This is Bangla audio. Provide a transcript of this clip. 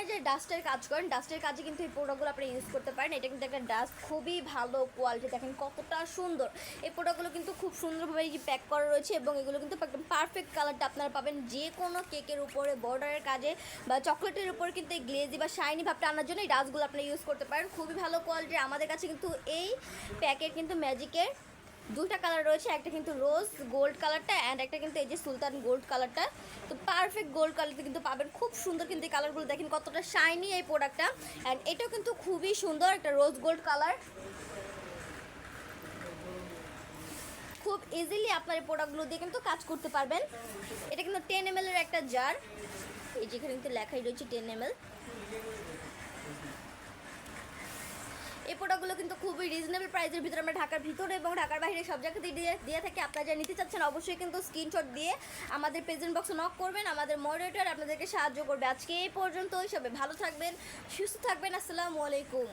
আপনারা যে ডাস্টের কাজ করেন, ডাস্টের কাজে কিন্তু এই প্রোডাক্টগুলো আপনি ইউজ করতে পারেন। এটা কিন্তু একটা ডাস্ট খুবই ভালো কোয়ালিটি দেখেন কতটা সুন্দর। এই প্রোডাক্টগুলো কিন্তু খুব সুন্দরভাবে প্যাক করা রয়েছে এবং এগুলো কিন্তু একদম পারফেক্ট কালারটা আপনারা পাবেন যে কোনো কেকের উপরে বর্ডারের কাজে বা চকলেটের উপরে কিন্তু এই গ্লেজি বা শাইনি ভাবটা আনার জন্য এই ডাস্টগুলো আপনি ইউজ করতে পারেন। খুবই ভালো কোয়ালিটির আমাদের কাছে কিন্তু এই প্যাকের কিন্তু ম্যাজিকের দুইটা কালার রয়েছে, একটা কিন্তু রোজ গোল্ড কালারটা অ্যান্ড একটা কিন্তু এই যে সুলতান গোল্ড কালারটা তো পারফেক্ট গোল্ড কালারটা কিন্তু পাবেন। খুব সুন্দর কিন্তু এই কালারগুলো দেখেন কতটা শাইনি এই প্রোডাক্টটা অ্যান্ড এটাও কিন্তু খুবই সুন্দর একটা রোজ গোল্ড কালার খুব ইজিলি আপনার এই প্রোডাক্টগুলো দিয়ে কিন্তু কাজ করতে পারবেন। এটা কিন্তু টেন এম এর একটা জার এই যেখানে কিন্তু লেখাই রয়েছে টেন এম এই প্রোডাক্টগুলো কিন্তু খুবই রিজনেবল প্রাইসের ভিতরে আমরা ঢাকার ভিতরে এবং ঢাকার বাইরে সব জায়গাতেই দিয়ে দিয়ে থাকি। আপনারা যা নিতে চাচ্ছেন অবশ্যই কিন্তু স্ক্রিনশট দিয়ে আমাদের প্রেজেন্ট বক্সে নক করবেন, আমাদের মডারেটর আপনাদেরকে সাহায্য করবে। আজকে এই পর্যন্ত ওই সবে ভালো থাকবেন, সুস্থ থাকবেন, আসসালামু আলাইকুম।